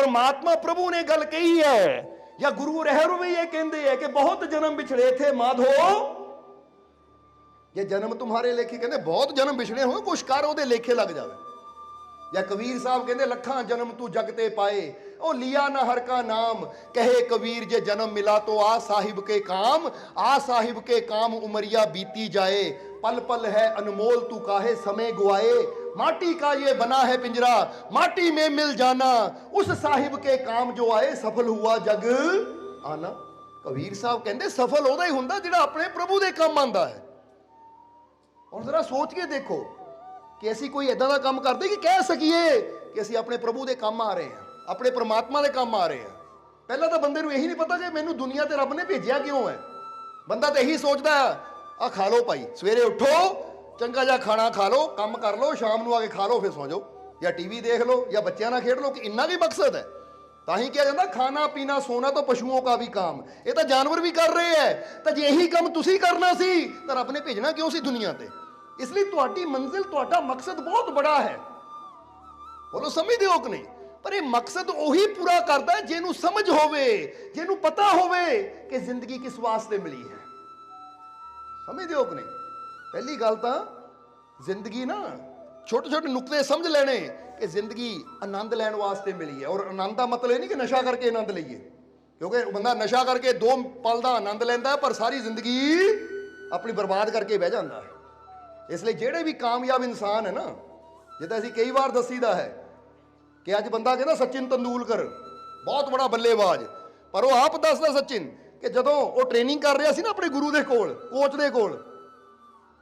ਪਰਮਾਤਮਾ ਪ੍ਰਭੂ ਨੇ ਗੱਲ ਕਹੀ ਹੈ। ਜਾਂ ਗੁਰੂ ਰਹਿਰੂ ਵੀ ਇਹ ਕਹਿੰਦੇ ਹੈ ਕਿ ਬਹੁਤ ਜਨਮ ਵਿਛੜੇ ਥੇ ਮਾਧੋ। ਜੇ ਜਨਮ ਤੁਹਾਰੇ ਲੇਖੇ ਕਹਿੰਦੇ ਬਹੁਤ ਜਨਮ ਵਿਛੜੇ ਹੋਏ ਕੁਛ ਕਰ ਉਹਦੇ ਲੇਖੇ ਲੱਗ ਜਾਵੇ। ਜਾਂ ਕਬੀਰ ਸਾਹਿਬ ਕਹਿੰਦੇ ਲੱਖਾਂ ਜਨਮ ਤੂੰ ਜਗ ਤੇ ਪਾਏ। ਉਹ ਲਿਆ ਨਾ ਹਰ ਕਾ ਨਾਮ, ਕਹੇ ਕਬੀਰ ਜੇ ਜਨਮ ਮਿਲਾ ਤੋ ਆ ਸਾਹਿਬ ਕੇ ਕਾਮ, ਆ ਸਾਹਿਬ ਕੇ ਕਾਮ ਉਮਰੀਆ ਬੀਤੀ ਜਾਏ। ਪਲ ਪਲ ਹੈ ਅਨਮੋਲ ਤੂੰ ਕਾਹੇ ਸਮੇ ਗਵਾਏ माटी का ये बना है पिंजरा माटी में मिल जाना उस साहिब के काम जो आए सफल हुआ जग आना ਕਬੀਰ ਸਾਹਿਬ ਕਹਿੰਦੇ ਸਫਲ ਉਹਦਾ ਹੀ ਹੁੰਦਾ ਜਿਹੜਾ ਆਪਣੇ ਪ੍ਰਭੂ ਦੇ ਕੰਮ ਆਂਦਾ ਹੈ ਹੁਣ ਜ਼ਰਾ ਸੋਚ ਕੇ ਦੇਖੋ ਕਿ ਅਸੀਂ ਕੋਈ ਇਦਾਂ ਦਾ ਕੰਮ ਕਰਦੇ ਕਿ ਕਹਿ ਸਕੀਏ ਕਿ ਅਸੀਂ ਆਪਣੇ ਪ੍ਰਭੂ ਦੇ ਕੰਮ ਆ ਰਹੇ ਹਾਂ ਆਪਣੇ ਪ੍ਰਮਾਤਮਾ ਦੇ ਕੰਮ ਆ ਰਹੇ ਹਾਂ ਪਹਿਲਾਂ ਤਾਂ ਬੰਦੇ ਨੂੰ ਇਹੀ ਨਹੀਂ ਪਤਾ ਕਿ ਮੈਨੂੰ ਦੁਨੀਆ ਤੇ ਰੱਬ ਨੇ ਭੇਜਿਆ ਕਿਉਂ ਹੈ ਬੰਦਾ ਤਾਂ ਇਹੀ ਸੋਚਦਾ ਆ ਖਾ ਲਓ ਭਾਈ ਸਵੇਰੇ ਉੱਠੋ ਚੰਗਾ ਜਿਹਾ ਖਾਣਾ ਖਾ ਲਓ, ਕੰਮ ਕਰ ਲਓ, ਸ਼ਾਮ ਨੂੰ ਆ ਕੇ ਖਾ ਲਓ, ਫਿਰ ਸੌ ਜਾਓ। ਜਾਂ ਟੀਵੀ ਦੇਖ ਲਓ, ਜਾਂ ਬੱਚਿਆਂ ਨਾਲ ਖੇਡ ਲਓ, ਕਿ ਇੰਨਾ ਵੀ ਮਕਸਦ ਹੈ? ਤਾਂ ਹੀ ਕਿਹਾ ਜਾਂਦਾ, ਖਾਣਾ, ਪੀਣਾ ਸੋਨਾ ਤਾਂ ਪਸ਼ੂਆਂ ਦਾ ਵੀ ਕੰਮ। ਇਹ ਤਾਂ ਜਾਨਵਰ ਵੀ ਕਰ ਰਹੇ ਹੈ। ਤਾਂ ਜੇ ਇਹੀ ਕੰਮ ਤੁਸੀਂ ਕਰਨਾ ਸੀ, ਤਾਂ ਰੱਬ ਨੇ ਭੇਜਣਾ ਕਿਉਂ ਸੀ ਦੁਨੀਆ ਤੇ? ਇਸ ਲਈ ਤੁਹਾਡੀ ਮੰਜ਼ਿਲ, ਤੁਹਾਡਾ ਮਕਸਦ ਬਹੁਤ ਬੜਾ ਹੈ। ਬੋਲੋ, ਸਮਝਦੇ ਹੋ ਕਿ ਨਹੀਂ? ਪਰ ਇਹ ਮਕਸਦ ਉਹੀ ਪੂਰਾ ਕਰਦਾ ਹੈ, ਜਿਹਨੂੰ ਸਮਝ ਹੋਵੇ, ਜਿਹਨੂੰ ਪਤਾ ਹੋਵੇ ਕਿ ਜ਼ਿੰਦਗੀ ਕਿਸ ਵਾਸਤੇ ਮਿਲੀ ਹੈ। ਸਮਝਦੇ ਹੋ ਕਿ ਨਹੀਂ? ਪਹਿਲੀ ਗੱਲ ਤਾਂ ਜ਼ਿੰਦਗੀ ਨਾ ਛੋਟੇ ਛੋਟੇ ਨੁਕਤੇ ਸਮਝ ਲੈਣੇ ਕਿ ਜ਼ਿੰਦਗੀ ਆਨੰਦ ਲੈਣ ਵਾਸਤੇ ਮਿਲੀ ਹੈ। ਔਰ ਆਨੰਦ ਦਾ ਮਤਲਬ ਇਹ ਨਹੀਂ ਕਿ ਨਸ਼ਾ ਕਰਕੇ ਆਨੰਦ ਲਈਏ। ਕਿਉਂਕਿ ਬੰਦਾ ਨਸ਼ਾ ਕਰਕੇ ਦੋ ਪਲ ਦਾ ਆਨੰਦ ਲੈਂਦਾ, ਪਰ ਸਾਰੀ ਜ਼ਿੰਦਗੀ ਆਪਣੀ ਬਰਬਾਦ ਕਰਕੇ ਬਹਿ ਜਾਂਦਾ ਹੈ। ਇਸ ਲਈ ਜਿਹੜੇ ਵੀ ਕਾਮਯਾਬ ਇਨਸਾਨ ਹੈ ਨਾ ਜਿੱਦਾਂ ਅਸੀਂ ਕਈ ਵਾਰ ਦੱਸੀਦਾ ਹੈ ਕਿ ਅੱਜ ਬੰਦਾ ਕਹਿੰਦਾ, ਸਚਿਨ ਤੰਦੂਲਕਰ, ਬਹੁਤ ਬੜਾ ਬੱਲੇਬਾਜ਼। ਪਰ ਉਹ ਆਪ ਦੱਸਦਾ ਸਚਿਨ ਕਿ ਜਦੋਂ ਉਹ ਟ੍ਰੇਨਿੰਗ ਕਰ ਰਿਹਾ ਸੀ ਨਾ ਆਪਣੇ ਗੁਰੂ ਦੇ ਕੋਲ ਕੋਚ ਦੇ ਕੋਲ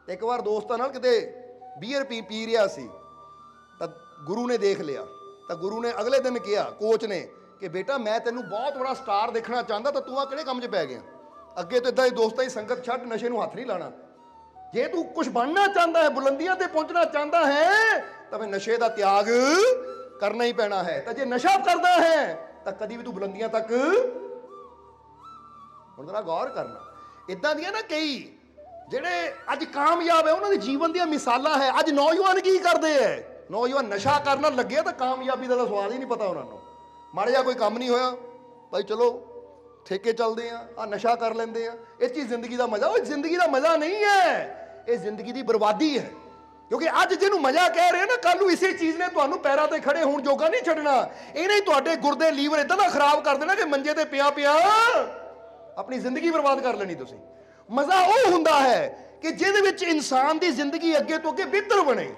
ਇੱਕ ਵਾਰ ਦੋਸਤਾਂ ਨਾਲ ਕਿਤੇ ਬੀਅਰ ਪੀ ਪੀ ਰਿਹਾ ਸੀ, ਤਾਂ ਗੁਰੂ ਨੇ ਦੇਖ ਲਿਆ। ਤਾਂ ਗੁਰੂ ਨੇ ਅਗਲੇ ਦਿਨ ਕਿਹਾ ਕੋਚ ਨੇ ਕਿ ਬੇਟਾ ਮੈਂ ਤੈਨੂੰ ਬਹੁਤ ਬੜਾ ਸਟਾਰ ਦੇਖਣਾ ਚਾਹੁੰਦਾ, ਤਾਂ ਤੂੰ ਆ ਕਿਹੜੇ ਕੰਮ 'ਚ ਪੈ ਗਿਆ? ਅੱਗੇ ਤੋਂ ਇਦਾਂ ਦੀ ਦੋਸਤਾਂ ਦੀ ਸੰਗਤ ਛੱਡ ਨਸ਼ੇ ਨੂੰ ਹੱਥ ਨਹੀਂ ਲਾਣਾ। ਜੇ ਤੂੰ ਕੁਝ ਬਣਨਾ ਚਾਹੁੰਦਾ ਹੈ, ਬੁਲੰਦੀਆਂ ਤੇ ਪਹੁੰਚਣਾ ਚਾਹੁੰਦਾ ਹੈ, ਤਾਂ ਫਿਰ ਨਸ਼ੇ ਦਾ ਤਿਆਗ ਕਰਨਾ ਹੀ ਪੈਣਾ ਹੈ। ਤਾਂ ਜੇ ਨਸ਼ਾ ਕਰਦਾ ਹੈ, ਤਾਂ ਕਦੀ ਵੀ ਤੂੰ ਬੁਲੰਦੀਆਂ ਤੱਕ ਹੁਣ ਜਰਾ ਗੌਰ ਕਰਨਾ। ਇਦਾਂ ਦੀਆਂ ਨਾ ਕਈ ਜਿਹੜੇ ਅੱਜ ਕਾਮਯਾਬ ਹੈ, ਉਹਨਾਂ ਦੇ ਜੀਵਨ ਦੀਆਂ ਮਿਸਾਲਾਂ ਹੈ। ਅੱਜ ਨੌਜਵਾਨ ਕੀ ਕਰਦੇ ਐ? ਨੌਜਵਾਨ ਨਸ਼ਾ ਕਰਨ ਲੱਗੇ ਤਾਂ ਕਾਮਯਾਬੀ ਦਾ ਤਾਂ ਸਵਾਲ ਹੀ ਨਹੀਂ ਪਤਾ ਉਹਨਾਂ ਨੂੰ। ਮਾੜਾ ਜਿਹਾ ਕੋਈ ਕੰਮ ਨਹੀਂ ਹੋਇਆ, ਭਾਈ ਚਲੋ, ਠੇਕੇ ਚੱਲਦੇ ਆ ਆ ਨਸ਼ਾ ਕਰ ਲੈਂਦੇ ਆ। ਇਹ ਚੀਜ਼ ਜ਼ਿੰਦਗੀ ਦਾ ਮਜ਼ਾ ਉਹ ਜ਼ਿੰਦਗੀ ਦਾ ਮਜ਼ਾ ਨਹੀਂ ਹੈ ਇਹ ਜ਼ਿੰਦਗੀ ਦੀ ਬਰਬਾਦੀ ਹੈ। ਕਿਉਂਕਿ ਅੱਜ ਜਿਹਨੂੰ ਮਜ਼ਾ ਕਹਿ ਰਹੇ ਨਾ ਕੱਲ ਨੂੰ ਇਸੇ ਚੀਜ਼ ਨੇ ਤੁਹਾਨੂੰ ਪੈਰਾਂ ਤੇ ਖੜੇ ਹੋਣ ਜੋਗਾ ਨਹੀਂ ਛੱਡਣਾ। ਇਹਨੇ ਹੀ ਤੁਹਾਡੇ ਗੁਰਦੇ ਲੀਵਰ ਇਦਾਂ ਦਾ ਖਰਾਬ ਕਰ ਦੇਣਾ ਕਿ ਮੰਜੇ ਤੇ ਪਿਆ ਪਿਆ ਆਪਣੀ ਜ਼ਿੰਦਗੀ ਬਰਬਾਦ ਕਰ ਲੈਣੀ ਤੁਸੀਂ। ਮਜ਼ਾ ਉਹ ਹੁੰਦਾ ਹੈ ਕਿ ਜਿਹਦੇ ਵਿੱਚ ਇਨਸਾਨ ਦੀ ਜ਼ਿੰਦਗੀ ਅੱਗੇ ਤੋਂ ਅੱਗੇ ਬਿਹਤਰ ਬਣੇ।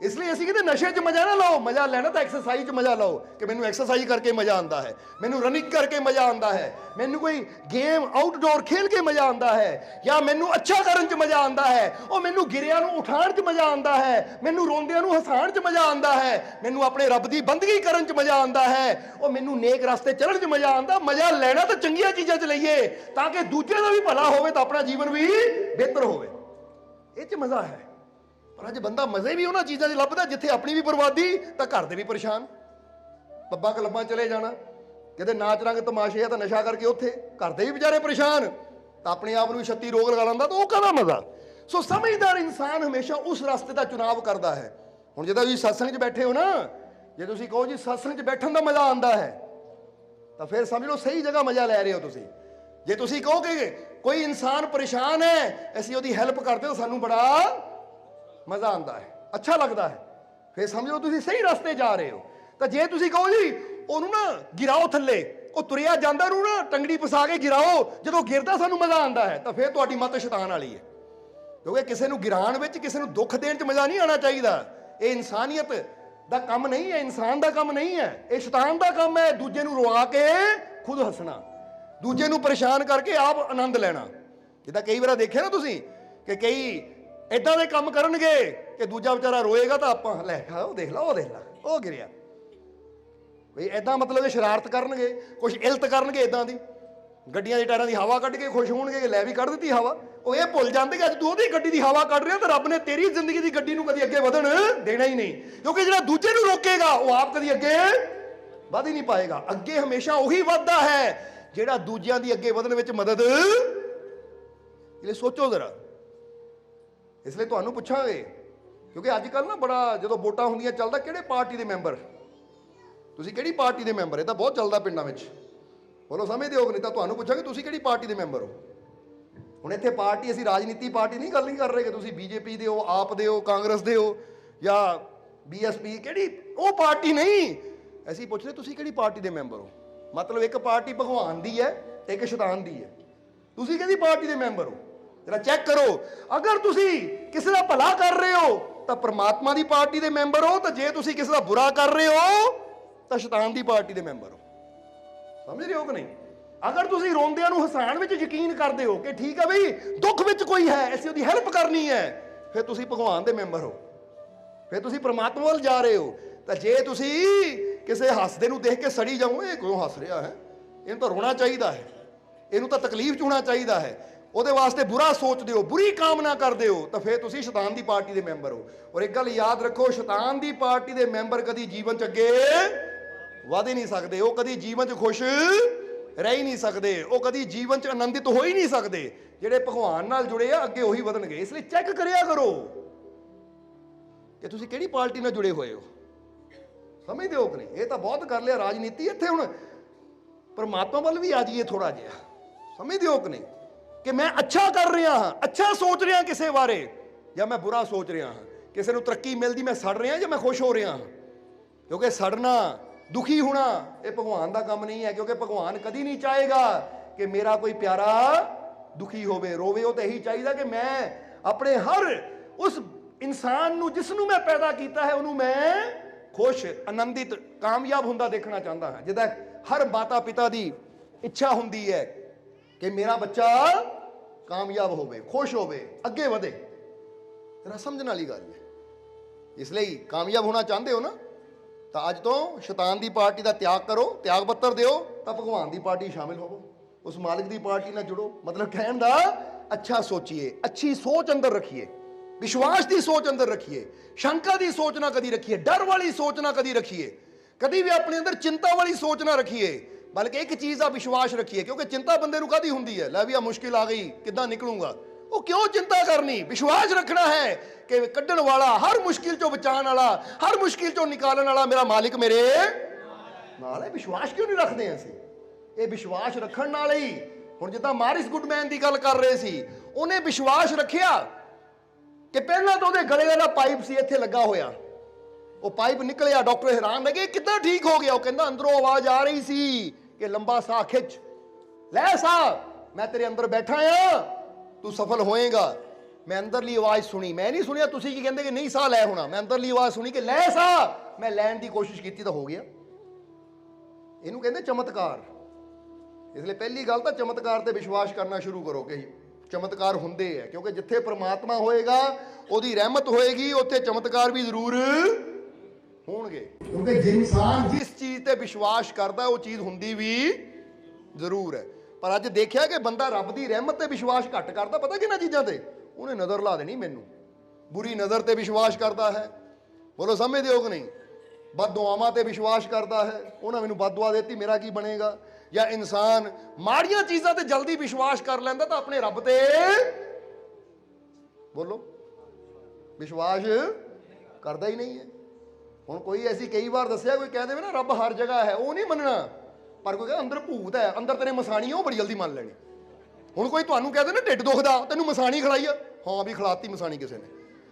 ਇਸ ਲਈ ਅਸੀਂ ਕਹਿੰਦੇ ਨਸ਼ੇ 'ਚ ਮਜ਼ਾ ਨਾ ਲਓ, ਮਜ਼ਾ ਲੈਣਾ ਤਾਂ ਐਕਸਰਸਾਈਜ਼ 'ਚ ਮਜ਼ਾ ਲਓ ਕਿ ਮੈਨੂੰ ਐਕਸਰਸਾਈਜ਼ ਕਰਕੇ ਮਜ਼ਾ ਆਉਂਦਾ ਹੈ, ਮੈਨੂੰ ਰਨਿੰਗ ਕਰਕੇ ਮਜ਼ਾ ਆਉਂਦਾ ਹੈ, ਮੈਨੂੰ ਕੋਈ ਗੇਮ ਆਊਟਡੋਰ ਖੇਲ ਕੇ ਮਜ਼ਾ ਆਉਂਦਾ ਹੈ ਜਾਂ ਮੈਨੂੰ ਅੱਛਾ ਕਰਨ 'ਚ ਮਜ਼ਾ ਆਉਂਦਾ ਹੈ, ਉਹ ਮੈਨੂੰ ਗਿਰਿਆਂ ਨੂੰ ਉਠਾਉਣ 'ਚ ਮਜ਼ਾ ਆਉਂਦਾ ਹੈ, ਮੈਨੂੰ ਰੋਂਦਿਆਂ ਨੂੰ ਹਸਾਉਣ 'ਚ ਮਜ਼ਾ ਆਉਂਦਾ ਹੈ, ਮੈਨੂੰ ਆਪਣੇ ਰੱਬ ਦੀ ਬੰਦਗੀ ਕਰਨ 'ਚ ਮਜ਼ਾ ਆਉਂਦਾ ਹੈ, ਉਹ ਮੈਨੂੰ ਨੇਕ ਰਸਤੇ ਚੱਲਣ 'ਚ ਮਜ਼ਾ ਆਉਂਦਾ, ਮਜ਼ਾ ਲੈਣਾ ਤਾਂ ਚੰਗੀਆਂ ਚੀਜ਼ਾਂ 'ਚ ਲਈਏ ਤਾਂ ਕਿ ਦੂਜੇ ਦਾ ਵੀ ਭਲਾ ਹੋਵੇ ਤਾਂ ਆਪਣਾ ਜੀਵਨ ਵੀ ਬਿਹਤਰ ਹੋਵੇ। ਇਹ 'ਚ ਮਜ਼ਾ ਹੈ। ਪਰ ਅੱਜ ਬੰਦਾ ਮਜ਼ੇ ਵੀ ਉਹਨਾਂ ਚੀਜ਼ਾਂ 'ਚ ਲੱਭਦਾ, ਜਿੱਥੇ ਆਪਣੀ ਵੀ ਬਰਬਾਦੀ, ਤਾਂ ਘਰ ਦੇ ਵੀ ਪਰੇਸ਼ਾਨ। ਪੱਬਾਂ ਕਲੱਬਾਂ ਚਲੇ ਜਾਣਾ। ਕਿਤੇ ਨਾਚ ਰੰਗ ਤਮਾਸ਼ੇ ਆ ਤਾਂ ਨਸ਼ਾ ਕਰਕੇ ਉੱਥੇ ਘਰ ਦੇ ਵੀ ਵਿਚਾਰੇ ਪਰੇਸ਼ਾਨ, ਤਾਂ ਆਪਣੇ ਆਪ ਨੂੰ ਛੱਤੀ ਰੋਗ ਲਗਾ ਲੈਂਦਾ, ਤਾਂ ਉਹ ਕਾਹਦਾ ਮਜ਼ਾ? ਸੋ ਸਮਝਦਾਰ ਇਨਸਾਨ ਹਮੇਸ਼ਾ ਉਸ ਰਸਤੇ ਦਾ ਚੁਣਾਵ ਕਰਦਾ ਹੈ। ਹੁਣ ਜਦੋਂ ਤੁਸੀਂ ਸਤਸੰਗ 'ਚ ਬੈਠੇ ਹੋ ਨਾ, ਜੇ ਤੁਸੀਂ ਕਹੋ ਜੀ ਸਤਸੰਗ 'ਚ ਬੈਠਣ ਦਾ ਮਜ਼ਾ ਆਉਂਦਾ ਹੈ, ਤਾਂ ਫਿਰ ਸਮਝ ਲਓ ਸਹੀ ਜਗ੍ਹਾ ਮਜ਼ਾ ਲੈ ਰਹੇ ਹੋ ਤੁਸੀਂ। ਜੇ ਤੁਸੀਂ ਕਹੋਗੇ ਕੋਈ ਇਨਸਾਨ ਪਰੇਸ਼ਾਨ ਹੈ, ਅਸੀਂ ਉਹਦੀ ਹੈਲਪ ਕਰਦੇ ਹਾਂ, ਸਾਨੂੰ ਬੜਾ ਮਜ਼ਾ ਆਉਂਦਾ ਹੈ, ਅੱਛਾ ਲੱਗਦਾ ਹੈ। ਫਿਰ ਸਮਝੋ ਤੁਸੀਂ ਸਹੀ ਰਸਤੇ ਜਾ ਰਹੇ ਹੋ। ਤਾਂ ਜੇ ਤੁਸੀਂ ਕਹੋ ਜੀ, ਉਹਨੂੰ ਨਾ ਗਿਰਾਓ ਥੱਲੇ, ਉਹ ਤੁਰਿਆ ਜਾਂਦਾ ਨੂੰ ਨਾ ਟੰਗੜੀ ਫਸਾ ਕੇ ਗਿਰਾਓ, ਜਦੋਂ ਗਿਰਦਾ ਸਾਨੂੰ ਮਜ਼ਾ ਆਉਂਦਾ ਹੈ, ਤਾਂ ਫਿਰ ਤੁਹਾਡੀ ਮਤ ਸ਼ੈਤਾਨ ਵਾਲੀ ਹੈ। ਕਿਉਂਕਿ ਕਿਸੇ ਨੂੰ ਗਿਰਾਣ ਵਿੱਚ ਕਿਸੇ ਨੂੰ ਦੁੱਖ ਦੇਣ 'ਚ ਮਜ਼ਾ ਨਹੀਂ ਆਉਣਾ ਚਾਹੀਦਾ। ਇਹ ਇਨਸਾਨੀਅਤ ਦਾ ਕੰਮ ਨਹੀਂ ਹੈ, ਇਨਸਾਨ ਦਾ ਕੰਮ ਨਹੀਂ ਹੈ। ਇਹ ਸ਼ੈਤਾਨ ਦਾ ਕੰਮ ਹੈ, ਦੂਜੇ ਨੂੰ ਰਵਾ ਕੇ ਖੁਦ ਹੱਸਣਾ। ਦੂਜੇ ਨੂੰ ਪਰੇਸ਼ਾਨ ਕਰਕੇ ਆਪ ਆਨੰਦ ਲੈਣਾ। ਜਿੱਦਾਂ ਕਈ ਵਾਰ ਦੇਖਿਆ ਨਾ ਤੁਸੀਂ, ਕਿ ਕਈ ਇਦਾਂ ਦੇ ਕੰਮ ਕਰਨਗੇ ਕਿ ਦੂਜਾ ਵਿਚਾਰਾ ਰੋਏਗਾ ਤਾਂ ਆਪਾਂ, ਲੈ ਉਹ ਦੇਖ ਲਾ, ਉਹ ਦੇਖ ਲਾ, ਉਹ ਗਿਰਿਆ। ਕੋਈ ਐਦਾਂ ਮਤਲਬ ਇਹ ਸ਼ਰਾਰਤ ਕਰਨਗੇ ਕੁਝ ਇਲਤ ਕਰਨਗੇ ਇਦਾਂ ਦੀ। ਗੱਡੀਆਂ ਦੇ ਟਾਇਰਾਂ ਦੀ ਹਵਾ ਕੱਢ ਕੇ ਖੁਸ਼ ਹੋਣਗੇ ਕਿ ਲੈ ਵੀ ਕੱਢ ਦਿੱਤੀ ਹਵਾ। ਉਹ ਇਹ ਭੁੱਲ ਜਾਂਦੇ ਕਿ ਅੱਜ ਤੂੰ ਉਹਦੀ ਗੱਡੀ ਦੀ ਹਵਾ ਕੱਢ ਰਿਹਾ ਤਾਂ ਰੱਬ ਨੇ ਤੇਰੀ ਜ਼ਿੰਦਗੀ ਦੀ ਗੱਡੀ ਨੂੰ ਕਦੀ ਅੱਗੇ ਵਧਣ ਦੇਣਾ ਹੀ ਨਹੀਂ। ਕਿਉਂਕਿ ਜਿਹੜਾ ਦੂਜੇ ਨੂੰ ਰੋਕੇਗਾ, ਉਹ ਆਪ ਕਦੀ ਅੱਗੇ ਵਧ ਹੀ ਨਹੀਂ ਪਾਏਗਾ। ਅੱਗੇ ਹਮੇਸ਼ਾ ਉਹੀ ਵੱਧਦਾ ਹੈ ਜਿਹੜਾ ਦੂਜਿਆਂ ਦੀ ਅੱਗੇ ਵਧਣ ਵਿੱਚ ਮਦਦ। ਇਹ ਸੋਚੋ ਜ਼ਰਾ। ਇਸ ਲਈ ਤੁਹਾਨੂੰ ਪੁੱਛਾਂਗੇ, ਕਿਉਂਕਿ ਅੱਜ ਕੱਲ ਨਾ ਬੜਾ ਜਦੋਂ ਵੋਟਾਂ ਹੁੰਦੀਆਂ ਚੱਲਦਾ, ਕਿਹੜੇ ਪਾਰਟੀ ਦੇ ਮੈਂਬਰ? ਤੁਸੀਂ ਕਿਹੜੀ ਪਾਰਟੀ ਦੇ ਮੈਂਬਰ? ਇਹ ਤਾਂ ਬਹੁਤ ਚੱਲਦਾ ਪਿੰਡਾਂ ਵਿੱਚ। ਬੋਲੋ, ਸਮਝਦੇ ਹੋ ਨਹੀਂ? ਤਾਂ ਤੁਹਾਨੂੰ ਪੁੱਛਾਂਗੇ, ਤੁਸੀਂ ਕਿਹੜੀ ਪਾਰਟੀ ਦੇ ਮੈਂਬਰ ਹੋ? ਹੁਣ ਇੱਥੇ ਪਾਰਟੀ, ਅਸੀਂ ਰਾਜਨੀਤੀ ਪਾਰਟੀ ਨਹੀਂ ਗੱਲ ਨਹੀਂ ਕਰ ਰਹੇ ਕਿ ਤੁਸੀਂ ਬੀਜੇਪੀ ਦੇ ਹੋ, ਆਪ ਦੇ ਹੋ, ਕਾਂਗਰਸ ਦੇ ਹੋ, ਜਾਂ ਬੀਐਸਪੀ, ਕਿਹੜੀ? ਉਹ ਪਾਰਟੀ ਨਹੀਂ। ਅਸੀਂ ਪੁੱਛ ਰਹੇ, ਤੁਸੀਂ ਕਿਹੜੀ ਪਾਰਟੀ ਦੇ ਮੈਂਬਰ ਹੋ? ਮਤਲਬ ਇੱਕ ਪਾਰਟੀ ਭਗਵਾਨ ਦੀ ਹੈ ਤੇ ਇੱਕ ਸ਼ੈਤਾਨ ਦੀ ਹੈ। ਤੁਸੀਂ ਕਿਹਦੀ ਪਾਰਟੀ ਦੇ ਮੈਂਬਰ ਹੋ? ਜਰਾ ਚੈੱਕ ਕਰੋ। ਅਗਰ ਤੁਸੀਂ ਕਿਸੇ ਦਾ ਭਲਾ ਕਰ ਰਹੇ ਹੋ, ਤਾਂ ਪ੍ਰਮਾਤਮਾ ਦੀ ਪਾਰਟੀ ਦੇ ਮੈਂਬਰ ਹੋ, ਤਾਂ ਜੇ ਤੁਸੀਂ ਕਿਸੇ ਦਾ ਬੁਰਾ ਕਰ ਰਹੇ ਹੋ, ਤਾਂ ਸ਼ੈਤਾਨ ਦੀ ਪਾਰਟੀ ਦੇ ਮੈਂਬਰ ਹੋ। ਸਮਝ ਰਹੇ ਹੋ ਕਿ ਨਹੀਂ? ਅਗਰ ਤੁਸੀਂ ਰੋਂਦਿਆਂ ਨੂੰ ਹਸਾਨ ਵਿੱਚ ਯਕੀਨ ਕਰਦੇ ਹੋ ਕਿ ਠੀਕ ਹੈ ਬਈ, ਦੁੱਖ ਵਿੱਚ ਕੋਈ ਹੈ, ਅਸੀਂ ਉਹਦੀ ਹੈਲਪ ਕਰਨੀ ਹੈ, ਫਿਰ ਤੁਸੀਂ ਭਗਵਾਨ ਦੇ ਮੈਂਬਰ ਹੋ। ਫਿਰ ਤੁਸੀਂ ਪ੍ਰਮਾਤਮਾ ਵੱਲ ਜਾ ਰਹੇ ਹੋ। ਤਾਂ ਜੇ ਤੁਸੀਂ ਕਿਸੇ ਹੱਸਦੇ ਨੂੰ ਦੇਖ ਕੇ ਸੜੀ ਜਾਓ, ਇਹ ਕਿਉਂ ਹੱਸ ਰਿਹਾ ਹੈ? ਇਹਨੂੰ ਤਾਂ ਰੋਣਾ ਚਾਹੀਦਾ ਹੈ। ਇਹਨੂੰ ਤਾਂ ਤਕਲੀਫ ਚ ਹੋਣਾ ਚਾਹੀਦਾ ਹੈ। ਉਹਦੇ ਵਾਸਤੇ ਬੁਰਾ ਸੋਚਦੇ ਹੋ, ਬੁਰੀ ਕਾਮਨਾ ਕਰਦੇ ਹੋ, ਤਾਂ ਫਿਰ ਤੁਸੀਂ ਸ਼ੈਤਾਨ ਦੀ ਪਾਰਟੀ ਦੇ ਮੈਂਬਰ ਹੋ। ਔਰ ਇੱਕ ਗੱਲ ਯਾਦ ਰੱਖੋ, ਸ਼ੈਤਾਨ ਦੀ ਪਾਰਟੀ ਦੇ ਮੈਂਬਰ ਕਦੀ ਜੀਵਨ ਚ ਅੱਗੇ ਵਧ ਹੀ ਨਹੀਂ ਸਕਦੇ। ਉਹ ਕਦੀ ਜੀਵਨ 'ਚ ਖੁਸ਼ ਰਹਿ ਹੀ ਨਹੀਂ ਸਕਦੇ। ਉਹ ਕਦੀ ਜੀਵਨ 'ਚ ਆਨੰਦਿਤ ਹੋ ਹੀ ਨਹੀਂ ਸਕਦੇ। ਜਿਹੜੇ ਭਗਵਾਨ ਨਾਲ ਜੁੜੇ ਆ, ਅੱਗੇ ਉਹੀ ਵਧਣਗੇ। ਇਸ ਲਈ ਚੈੱਕ ਕਰਿਆ ਕਰੋ ਕਿ ਤੁਸੀਂ ਕਿਹੜੀ ਪਾਰਟੀ ਨਾਲ ਜੁੜੇ ਹੋਏ ਹੋ। ਸਮਝਦੇ ਹੋ ਕਿ ਨਹੀਂ? ਇਹ ਤਾਂ ਬਹੁਤ ਕਰ ਲਿਆ ਰਾਜਨੀਤੀ ਇੱਥੇ ਹੁਣ। ਪਰਮਾਤਮਾ ਵੱਲ ਵੀ ਆ ਜਾਈਏ ਥੋੜਾ ਜਿਹਾ। ਸਮਝਦੇ ਹੋ ਕਿ ਨਹੀਂ? ਕਿ ਮੈਂ ਅੱਛਾ ਕਰ ਰਿਹਾ ਹਾਂ, ਅੱਛਾ ਸੋਚ ਰਿਹਾ ਕਿਸੇ ਬਾਰੇ, ਜਾਂ ਮੈਂ ਬੁਰਾ ਸੋਚ ਰਿਹਾ ਹਾਂ। ਕਿਸੇ ਨੂੰ ਤਰੱਕੀ ਮਿਲਦੀ ਮੈਂ ਸੜ ਰਿਹਾ ਜਾਂ ਮੈਂ ਖੁਸ਼ ਹੋ ਰਿਹਾ ਹਾਂ? ਕਿਉਂਕਿ ਸੜਨਾ, ਦੁਖੀ ਹੋਣਾ, ਇਹ ਭਗਵਾਨ ਦਾ ਕੰਮ ਨਹੀਂ ਹੈ, ਕਿਉਂਕਿ ਭਗਵਾਨ ਕਦੀ ਨਹੀਂ ਚਾਹੇਗਾ ਕਿ ਮੇਰਾ ਕੋਈ ਪਿਆਰਾ ਦੁਖੀ ਹੋਵੇ, ਰੋਵੇ। ਉਹ ਤਾਂ ਇਹੀ ਚਾਹੀਦਾ ਕਿ ਮੈਂ ਆਪਣੇ ਹਰ ਉਸ ਇਨਸਾਨ ਨੂੰ, ਜਿਸ ਨੂੰ ਮੈਂ ਪੈਦਾ ਕੀਤਾ ਹੈ, ਉਹਨੂੰ ਮੈਂ ਖੁਸ਼, ਆਨੰਦਿਤ, ਕਾਮਯਾਬ ਹੁੰਦਾ ਦੇਖਣਾ ਚਾਹੁੰਦਾ ਹਾਂ। ਜਿਹਦਾ ਹਰ ਮਾਤਾ ਪਿਤਾ ਦੀ ਇੱਛਾ ਹੁੰਦੀ ਹੈ ਕਿ ਮੇਰਾ ਬੱਚਾ ਕਾਮਯਾਬ ਹੋਵੇ, ਖੁਸ਼ ਹੋਵੇ, ਅੱਗੇ ਵਧੇ। ਤੇਰਾ ਸਮਝਣ ਵਾਲੀ ਗੱਲ ਹੈ। ਇਸ ਲਈ ਕਾਮਯਾਬ ਹੋਣਾ ਚਾਹੁੰਦੇ ਹੋ ਨਾ, ਤਾਂ ਅੱਜ ਤੋਂ ਸ਼ੈਤਾਨ ਦੀ ਪਾਰਟੀ ਦਾ ਤਿਆਗ ਕਰੋ, ਤਿਆਗ ਪੱਤਰ ਦਿਓ, ਤਾਂ ਭਗਵਾਨ ਦੀ ਪਾਰਟੀ ਸ਼ਾਮਿਲ ਹੋਵੋ। ਉਸ ਮਾਲਕ ਦੀ ਪਾਰਟੀ ਨਾਲ ਜੁੜੋ। ਮਤਲਬ ਕਹਿਣ ਦਾ, ਅੱਛਾ ਸੋਚੀਏ, ਅੱਛੀ ਸੋਚ ਅੰਦਰ ਰੱਖੀਏ। ਵਿਸ਼ਵਾਸ ਦੀ ਸੋਚ ਅੰਦਰ ਰੱਖੀਏ। ਸ਼ੰਕਾ ਦੀ ਸੋਚ ਨਾ ਕਦੀ ਰੱਖੀਏ। ਡਰ ਵਾਲੀ ਸੋਚ ਨਾ ਕਦੀ ਰੱਖੀਏ। ਕਦੀ ਵੀ ਆਪਣੇ ਅੰਦਰ ਚਿੰਤਾ ਵਾਲੀ ਸੋਚ ਨਾ ਰੱਖੀਏ। ਬਲਕਿ ਇੱਕ ਚੀਜ਼ ਦਾ ਵਿਸ਼ਵਾਸ ਰੱਖੀਏ, ਕਿਉਂਕਿ ਚਿੰਤਾ ਬੰਦੇ ਨੂੰ ਕਾਦੀ ਹੁੰਦੀ ਹੈ? ਲੈ ਵੀ ਆ ਮੁਸ਼ਕਿਲ ਆ ਗਈ, ਕਿੱਦਾਂ ਨਿਕਲੂੰਗਾ? ਉਹ ਕਿਉਂ ਚਿੰਤਾ ਕਰਨੀ? ਵਿਸ਼ਵਾਸ ਰੱਖਣਾ ਹੈ ਕਿ ਕੱਢਣ ਵਾਲਾ, ਹਰ ਮੁਸ਼ਕਿਲ ਚੋਂ ਬਚਾਉਣ ਵਾਲਾ, ਹਰ ਮੁਸ਼ਕਿਲ ਚੋਂ ਨਿਕਾਲਣ ਵਾਲਾ ਮੇਰਾ ਮਾਲਿਕ ਮੇਰੇ ਨਾਲ ਹੈ। ਵਿਸ਼ਵਾਸ ਕਿਉਂ ਨਹੀਂ ਰੱਖਦੇ ਅਸੀਂ? ਇਹ ਵਿਸ਼ਵਾਸ ਰੱਖਣ ਨਾਲ ਹੀ, ਹੁਣ ਜਿੱਦਾਂ ਮਾਰਿਸ ਗੁੱਡਮੈਨ ਦੀ ਗੱਲ ਕਰ ਰਹੇ ਸੀ, ਉਹਨੇ ਵਿਸ਼ਵਾਸ ਰੱਖਿਆ ਕਿ ਪਹਿਲਾਂ ਤਾਂ ਉਹਦੇ ਗਲੇ ਦਾ ਪਾਈਪ ਸੀ, ਇੱਥੇ ਲੱਗਾ ਹੋਇਆ। ਉਹ ਪਾਈਪ ਨਿਕਲਿਆ, ਡਾਕਟਰ ਹੈਰਾਨ ਲੱਗੇ ਕਿੱਦਾਂ ਠੀਕ ਹੋ ਗਿਆ? ਉਹ ਕਹਿੰਦਾ, ਅੰਦਰੋਂ ਆਵਾਜ਼ ਆ ਰਹੀ ਸੀ। ਕਿ ਲੰਬਾ ਸਾਹ ਖਿੱਚ। ਲੈ ਸਾਹ, ਮੈਂ ਤੇਰੇ ਅੰਦਰ ਬੈਠਾ ਆ। ਤੂੰ ਸਫਲ ਹੋਏਗਾ। ਮੈਂ ਅੰਦਰਲੀ ਆਵਾਜ਼ ਸੁਣੀ। ਮੈਂ ਨਹੀਂ ਸੁਣਿਆ ਤੁਸੀਂ ਕੀ ਕਹਿੰਦੇ ਕਿ ਨਹੀਂ ਸਾਹ ਲੈ ਹੋਣਾ। ਮੈਂ ਅੰਦਰਲੀ ਆਵਾਜ਼ ਸੁਣੀ ਕਿ ਲੈ ਸਾਹ। ਮੈਂ ਲੈਣ ਦੀ ਕੋਸ਼ਿਸ਼ ਕੀਤੀ ਤਾਂ ਹੋ ਗਿਆ। ਇਹਨੂੰ ਕਹਿੰਦੇ ਚਮਤਕਾਰ। ਇਸ ਲਈ ਪਹਿਲੀ ਗੱਲ ਤਾਂ ਚਮਤਕਾਰ ਤੇ ਵਿਸ਼ਵਾਸ ਕਰਨਾ ਸ਼ੁਰੂ ਕਰੋ ਕਿ ਚਮਤਕਾਰ ਹੁੰਦੇ ਆ। ਕਿਉਂਕਿ ਜਿੱਥੇ ਪ੍ਰਮਾਤਮਾ ਹੋਏਗਾ, ਉਹਦੀ ਰਹਿਮਤ ਹੋਏਗੀ, ਉੱਥੇ ਚਮਤਕਾਰ ਵੀ ਜ਼ਰੂਰ ਹੋਣਗੇ। ਕਿਉਂਕਿ ਜੇ ਇਨਸਾਨ ਜਿਸ ਚੀਜ਼ ਤੇ ਵਿਸ਼ਵਾਸ ਕਰਦਾ, ਉਹ ਚੀਜ਼ ਹੁੰਦੀ ਵੀ ਜ਼ਰੂਰ ਹੈ। ਪਰ ਅੱਜ ਦੇਖਿਆ ਕਿ ਬੰਦਾ ਰੱਬ ਦੀ ਰਹਿਮਤ ਤੇ ਵਿਸ਼ਵਾਸ ਘੱਟ ਕਰਦਾ, ਪਤਾ ਕਿਹਨਾਂ ਚੀਜ਼ਾਂ ਤੇ? ਉਹਨੇ ਨਜ਼ਰ ਲਾ ਦੇਣੀ ਮੈਨੂੰ। ਬੁਰੀ ਨਜ਼ਰ ਤੇ ਵਿਸ਼ਵਾਸ ਕਰਦਾ ਹੈ। ਬੋਲੋ, ਸਮਝਦੇ ਹੋ ਕਿ ਨਹੀਂ? ਬਦਦੁਆਵਾਂ ਤੇ ਵਿਸ਼ਵਾਸ ਕਰਦਾ ਹੈ। ਉਹਨਾਂ ਮੈਨੂੰ ਬਦਦੁਆ ਦਿੱਤੀ, ਮੇਰਾ ਕੀ ਬਣੇਗਾ? ਜਾਂ ਇਨਸਾਨ ਮਾੜੀਆਂ ਚੀਜ਼ਾਂ ਤੇ ਜਲਦੀ ਵਿਸ਼ਵਾਸ ਕਰ ਲੈਂਦਾ ਤਾਂ ਆਪਣੇ ਰੱਬ ਤੇ? ਬੋਲੋ। ਵਿਸ਼ਵਾਸ ਕਰਦਾ ਹੀ ਨਹੀਂ ਹੈ। ਹੁਣ ਕੋਈ ਐਸੀ ਕਈ ਵਾਰ ਦੱਸਿਆ, ਕੋਈ ਕਹਿ ਦੇਵੇ ਨਾ, ਰੱਬ ਹਰ ਜਗ੍ਹਾ ਹੈ, ਉਹ ਨਹੀਂ ਮੰਨਣਾ। ਪਰ ਕੋਈ ਕਹਿੰਦਾ, ਅੰਦਰ ਭੂਤ ਹੈ, ਅੰਦਰ ਤੇਰੇ ਮਸਾਣੀ ਉਹ ਬੜੀ ਜਲਦੀ ਮੰਨ ਲੈਣੀ। ਹੁਣ ਕੋਈ ਤੁਹਾਨੂੰ ਕਹਿ ਦੇ ਨਾ, ਢਿੱਡ ਦੁਖਦਾ, ਤੈਨੂੰ ਮਸਾਣੀ ਖਿਲਾਈ ਆ, ਹਾਂ ਵੀ ਖਿਲਾਤੀ ਮਸਾਣੀ ਕਿਸੇ ਨੇ।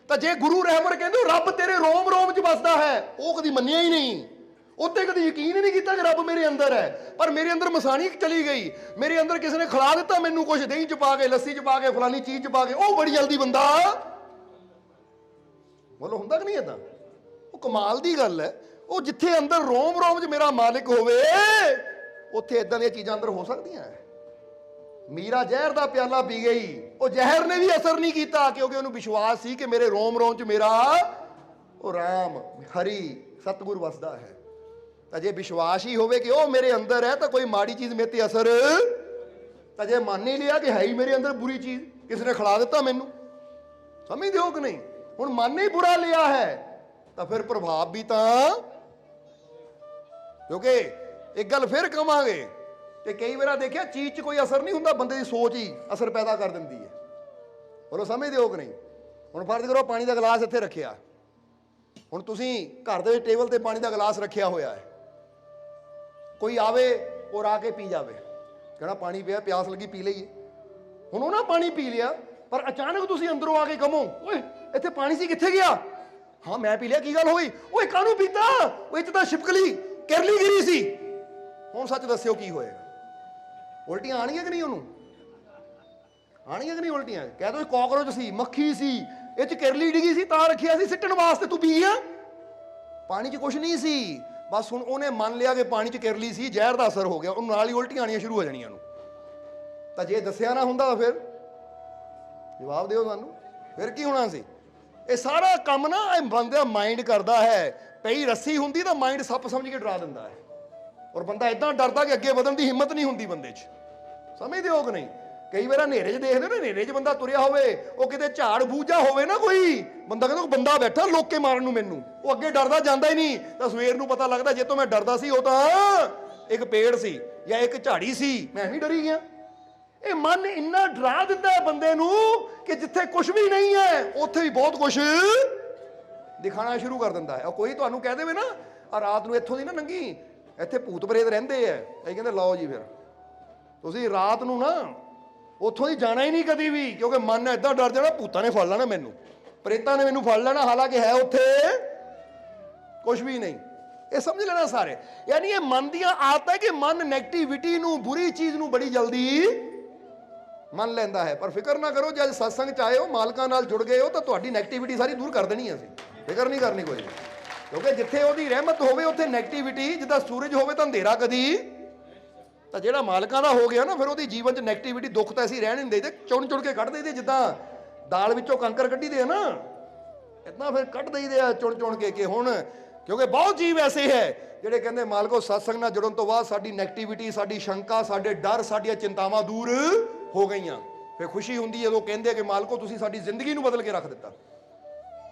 ਤਾਂ ਜੇ ਗੁਰੂ ਰਹਿਮਰ ਕਹਿੰਦੇ ਰੱਬ ਤੇਰੇ ਰੋਮ ਰੋਮ 'ਚ ਵੱਸਦਾ ਹੈ, ਉਹ ਕਦੀ ਮੰਨਿਆ ਹੀ ਨਹੀਂ। ਉੱਤੇ ਕਦੀ ਯਕੀਨ ਹੀ ਨਹੀਂ ਕੀਤਾ ਕਿ ਰੱਬ ਮੇਰੇ ਅੰਦਰ ਹੈ। ਪਰ ਮੇਰੇ ਅੰਦਰ ਮਸਾਣੀ ਚਲੀ ਗਈ। ਮੇਰੇ ਅੰਦਰ ਕਿਸੇ ਨੇ ਖਿਲਾ ਦਿੱਤਾ ਮੈਨੂੰ ਕੁਝ ਦਹੀਂ 'ਚ ਪਾ ਕੇ, ਲੱਸੀ 'ਚ ਪਾ ਕੇ, ਫਲਾਨੀ ਚੀਜ਼ 'ਚ ਪਾ ਕੇ, ਉਹ ਬੜੀ ਜਲਦੀ ਬੰਦਾ ਬੋਲੋ ਹੁੰਦਾ ਕਿ ਨਹੀਂ ਏਦਾਂ? ਉਹ ਕਮਾਲ ਦੀ ਗੱਲ ਹੈ। ਉਹ ਜਿੱਥੇ ਅੰਦਰ ਰੋਮ ਰੋਮ 'ਚ ਮੇਰਾ ਮਾਲਿਕ ਹੋਵੇ, ਉੱਥੇ ਇਦਾਂ ਦੀਆਂ ਚੀਜ਼ਾਂ ਅੰਦਰ ਹੋ ਸਕਦੀਆਂ। ਹੈ ਮੀਰਾ ਜ਼ਹਿਰ ਦਾ ਪਿਆਲਾ ਪੀ ਗਈ। ਉਹ ਜ਼ਹਿਰ ਨੇ ਵੀ ਅਸਰ ਨਹੀਂ ਕੀਤਾ, ਕਿਉਂਕਿ ਉਹਨੂੰ ਵਿਸ਼ਵਾਸ ਸੀ ਕਿ ਮੇਰੇ ਰੋਮ ਰੋਮ 'ਚ ਮੇਰਾ ਉਹ ਰਾਮ, ਹਰੀ ਸਤਿਗੁਰ ਵਸਦਾ ਹੈ। ਤਾਂ ਜੇ ਵਿਸ਼ਵਾਸ ਹੀ ਹੋਵੇ ਕਿ ਉਹ ਮੇਰੇ ਅੰਦਰ ਹੈ, ਤਾਂ ਕੋਈ ਮਾੜੀ ਚੀਜ਼ ਮੇਰੇ ਤੇ ਅਸਰ ਤਾਂ ਜੇ ਮੰਨ ਹੀ ਲਿਆ ਕਿ ਹੈ ਹੀ ਮੇਰੇ ਅੰਦਰ ਬੁਰੀ ਚੀਜ਼। ਕਿਸ ਨੇ ਖਿਲਾ ਦਿੱਤਾ ਮੈਨੂੰ? ਸਮਝਦੇ ਹੋ ਕਿ ਨਹੀਂ? ਹੁਣ ਮਨ ਹੀ ਬੁਰਾ ਲਿਆ ਹੈ। ਤਾਂ ਫਿਰ ਪ੍ਰਭਾਵ ਵੀ ਤਾਂ ਕਿਉਂਕਿ ਇੱਕ ਗੱਲ ਫਿਰ ਕਵਾਂਗੇ ਕਿ ਕਈ ਵਾਰ ਦੇਖਿਆ, ਚੀਜ਼ 'ਚ ਕੋਈ ਅਸਰ ਨਹੀਂ ਹੁੰਦਾ, ਬੰਦੇ ਦੀ ਸੋਚ ਹੀ ਅਸਰ ਪੈਦਾ ਕਰ ਦਿੰਦੀ ਹੈ। ਬੋਲੋ ਸਮਝਦੇ ਹੋ ਕਿ ਨਹੀਂ? ਹੁਣ ਫਰਜ਼ ਕਰੋ ਪਾਣੀ ਦਾ ਗਲਾਸ ਇੱਥੇ ਰੱਖਿਆ। ਹੁਣ ਤੁਸੀਂ ਘਰ ਦੇ ਟੇਬਲ ਤੇ ਪਾਣੀ ਦਾ ਗਲਾਸ ਰੱਖਿਆ ਹੋਇਆ ਹੈ। ਕੋਈ ਆਵੇ, ਔਰ ਆ ਕੇ ਪੀ ਜਾਵੇ। ਕਹਿਣਾ ਪਾਣੀ ਪਿਆ, ਪਿਆਸ ਲੱਗੀ ਪੀ ਲਈਏ। ਹੁਣ ਉਹਨਾਂ ਪਾਣੀ ਪੀ ਲਿਆ, ਪਰ ਅਚਾਨਕ ਤੁਸੀਂ ਅੰਦਰੋਂ ਆ ਕੇ ਕਮੋ ਓਏ, ਇੱਥੇ ਪਾਣੀ ਸੀ, ਕਿੱਥੇ ਗਿਆ? ਹਾਂ, ਮੈਂ ਪੀ ਲਿਆ, ਕੀ ਗੱਲ ਹੋਈ? ਓਏ, ਕਾਹਨੂੰ ਪੀਤਾ? ਉਹ ਇੱਥੇ ਤਾਂ ਛਿਪਕਲੀ ਕਿਰਲੀ ਗਿਰੀ ਸੀ। ਹੁਣ ਸੱਚ ਦੱਸਿਓ ਕੀ ਹੋਏਗਾ? ਉਲਟੀਆਂ ਆਣਗੀਆਂ ਕਿ ਨਹੀਂ ਉਹਨੂੰ? ਆਣਗੀਆਂ ਕਿ ਨਹੀਂ ਉਲਟੀਆਂ? ਕਹਿ ਦੋ ਕਾਕਰੋਚ ਸੀ, ਮੱਖੀ ਸੀ, ਇਹ ਚ ਕਿਰਲੀ ਡਿੱਗੀ ਸੀ, ਤਾਂ ਰੱਖਿਆ ਸੀ, ਸਿੱਟਣ ਵਾਸਤੇ ਤੂੰ ਪੀ ਆ? ਪਾਣੀ 'ਚ ਕੁਝ ਨਹੀਂ ਸੀ। ਬਸ ਹੁਣ ਉਹਨੇ ਮੰਨ ਲਿਆ ਕਿ ਪਾਣੀ 'ਚ ਕਿਰਲੀ ਸੀ, ਜ਼ਹਿਰ ਦਾ ਅਸਰ ਹੋ ਗਿਆ, ਉਹਨੂੰ ਨਾਲ ਹੀ ਉਲਟੀਆਂ ਆਣੀਆਂ ਸ਼ੁਰੂ ਹੋ ਜਾਣੀਆਂ ਨੂੰ ਤਾਂ ਜੇ ਦੱਸਿਆ ਨਾ ਹੁੰਦਾ ਤਾਂ ਫਿਰ ਜਵਾਬ ਦਿਓ ਸਾਨੂੰ। ਫਿਰ ਕੀ ਹੋਣਾ ਸੀ? ਇਹ ਸਾਰਾ ਕੰਮ ਨਾ ਇਹ ਬੰਦਾ ਦਾ ਮਾਈਂਡ ਕਰਦਾ ਹੈ। ਪਈ ਰੱਸੀ ਹੁੰਦੀ ਤਾਂ ਮਾਈਂਡ ਸੱਪ ਸਮਝ ਕੇ ਡਰਾ ਦਿੰਦਾ ਹੈ। ਔਰ ਬੰਦਾ ਇਦਾਂ ਡਰਦਾ ਕਿ ਅੱਗੇ ਵਧਣ ਦੀ ਹਿੰਮਤ ਨਹੀਂ ਹੁੰਦੀ ਬੰਦੇ 'ਚ। ਸਮਝਦੇ ਹੋ ਕਿ ਨਹੀਂ? ਕਈ ਵਾਰ ਹਨੇਰੇ 'ਚ ਦੇਖਦੇ ਹੋ ਨਾ, ਹਨੇਰੇ 'ਚ ਬੰਦਾ ਤੁਰਿਆ ਹੋਵੇ, ਉਹ ਕਿਤੇ ਝਾੜ ਬੂਝਾ ਹੋਵੇ ਨਾ ਕੋਈ, ਬੰਦਾ ਕਹਿੰਦਾ ਕੋਈ ਬੰਦਾ ਬੈਠਾ ਲੋਕੇ ਮਾਰਨ ਨੂੰ ਮੈਨੂੰ। ਉਹ ਅੱਗੇ ਡਰਦਾ ਜਾਂਦਾ ਹੀ ਨਹੀਂ, ਤਾਂ ਸਵੇਰ ਨੂੰ ਪਤਾ ਲੱਗਦਾ ਜੇ ਤੋਂ ਮੈਂ ਡਰਦਾ ਸੀ ਉਹ ਤਾਂ ਇੱਕ ਪੇੜ ਸੀ ਜਾਂ ਇੱਕ ਝਾੜੀ ਸੀ। ਮੈਂ ਵੀ ਡਰੀ ਗਿਆ। ਇਹ ਮਨ ਇੰਨਾ ਡਰਾ ਦਿੰਦਾ ਹੈ ਬੰਦੇ ਨੂੰ ਕਿ ਜਿੱਥੇ ਕੁਝ ਵੀ ਨਹੀਂ ਹੈ, ਉੱਥੇ ਵੀ ਬਹੁਤ ਕੁਝ ਦਿਖਾਣਾ ਸ਼ੁਰੂ ਕਰ ਦਿੰਦਾ ਹੈ। ਉਹ ਕੋਈ ਤੁਹਾਨੂੰ ਕਹਿ ਦੇਵੇ ਨਾ ਆ ਰਾਤ ਨੂੰ ਇੱਥੋਂ ਦੀ ਨਾ ਨੰਗੀ, ਇੱਥੇ ਭੂਤ ਪ੍ਰੇਤ ਰਹਿੰਦੇ ਐ ਇਹ ਕਹਿੰਦੇ, ਲਓ ਜੀ ਫਿਰ, ਤੁਸੀਂ ਰਾਤ ਨੂੰ ਨਾ ਉੱਥੋਂ ਦੀ ਜਾਣਾ ਹੀ ਨਹੀਂ ਕਦੀ ਵੀ, ਕਿਉਂਕਿ ਮਨ ਏਦਾਂ ਡਰ ਜਾਣਾ, ਭੂਤਾਂ ਨੇ ਫੜ ਲੈਣਾ ਮੈਨੂੰ। ਪ੍ਰੇਤਾਂ ਨੇ ਮੈਨੂੰ ਫੜ ਲੈਣਾ, ਹਾਲਾਂਕਿ ਹੈ ਉੱਥੇ ਕੁਝ ਵੀ ਨਹੀਂ। ਇਹ ਸਮਝ ਲੈਣਾ ਸਾਰੇ। ਯਾਨੀ ਇਹ ਮਨ ਦੀਆਂ ਆਦਤ ਹੈ ਕਿ ਮਨ 네ਗੇਟਿਵਿਟੀ ਨੂੰ, ਬੁਰੀ ਚੀਜ਼ ਨੂੰ ਬੜੀ ਜਲਦੀ ਮੰਨ ਲੈਂਦਾ ਹੈ। ਪਰ ਫਿਕਰ ਨਾ ਕਰੋ, ਜੇ ਅੱਜ satsang ਚ ਆਏ ਹੋ, ਮਾਲਕਾਂ ਨਾਲ ਜੁੜ ਗਏ ਹੋ, ਤਾਂ ਤੁਹਾਡੀ ਨੈਗੇਟਿਵਿਟੀ ਸਾਰੀ ਦੂਰ ਕਰ ਦੇਣੀ ਹੈ ਅਸੀਂ। ਫਿਕਰ ਨਹੀਂ ਕਰਨੀ ਕੋਈ ਕਿਉਂਕਿ ਜਿੱਥੇ ਉਹਦੀ ਰਹਿਮਤ ਹੋਵੇ, ਉੱਥੇ ਨੈਗੇਟਿਵਿਟੀ ਜਿੱਦਾਂ ਸੂਰਜ ਹੋਵੇ ਤਾਂ ਹਨੇਰਾ ਕਦੀ। ਤਾਂ ਜਿਹੜਾ ਮਾਲਕਾਂ ਦਾ ਹੋ ਗਿਆ ਨਾ, ਫਿਰ ਉਹਦੀ ਜੀਵਨ 'ਚ ਨੈਗੇਟਿਵਿਟੀ ਦੁੱਖ ਤਾਂ ਅਸੀਂ ਰਹਿਣ ਨਹੀਂ ਦੇਦੇ ਚੁਣ ਚੁਣ ਕੇ ਕੱਢ ਦੇਈਦੇ, ਜਿੱਦਾਂ ਦਾਲ ਵਿੱਚੋਂ ਕੰਕਰ ਕੱਢੀ ਦੇ ਨਾ। ਇਤਨਾ ਫਿਰ ਕੱਢ ਦੇਈਦੇ ਆ ਚੁਣ ਚੁਣ ਕੇ ਕਿ ਹੁਣ, ਕਿਉਂਕਿ ਬਹੁਤ ਜੀਵ ਐਸੇ ਹੈ, ਜਿਹੜੇ ਕਹਿੰਦੇ ਮਾਲਕੋ ਸਤਸੰਗ ਨਾਲ ਜੁੜਨ ਤੋਂ ਬਾਅਦ ਸਾਡੀ ਨੈਗੇਟਿਵਿਟੀ ਸਾਡੀ ਸ਼ੰਕਾ, ਸਾਡੇ ਡਰ, ਸਾਡੀਆਂ ਚਿੰਤਾਵਾਂ ਦੂਰ ਹੋ ਗਈਆਂ। ਫਿਰ ਖੁਸ਼ੀ ਹੁੰਦੀ ਹੈ ਜਦੋਂ ਕਹਿੰਦੇ ਕਿ ਮਾਲਕੋ, ਤੁਸੀਂ ਸਾਡੀ ਜ਼ਿੰਦਗੀ ਨੂੰ ਬਦਲ ਕੇ ਰੱਖ ਦਿੱਤਾ।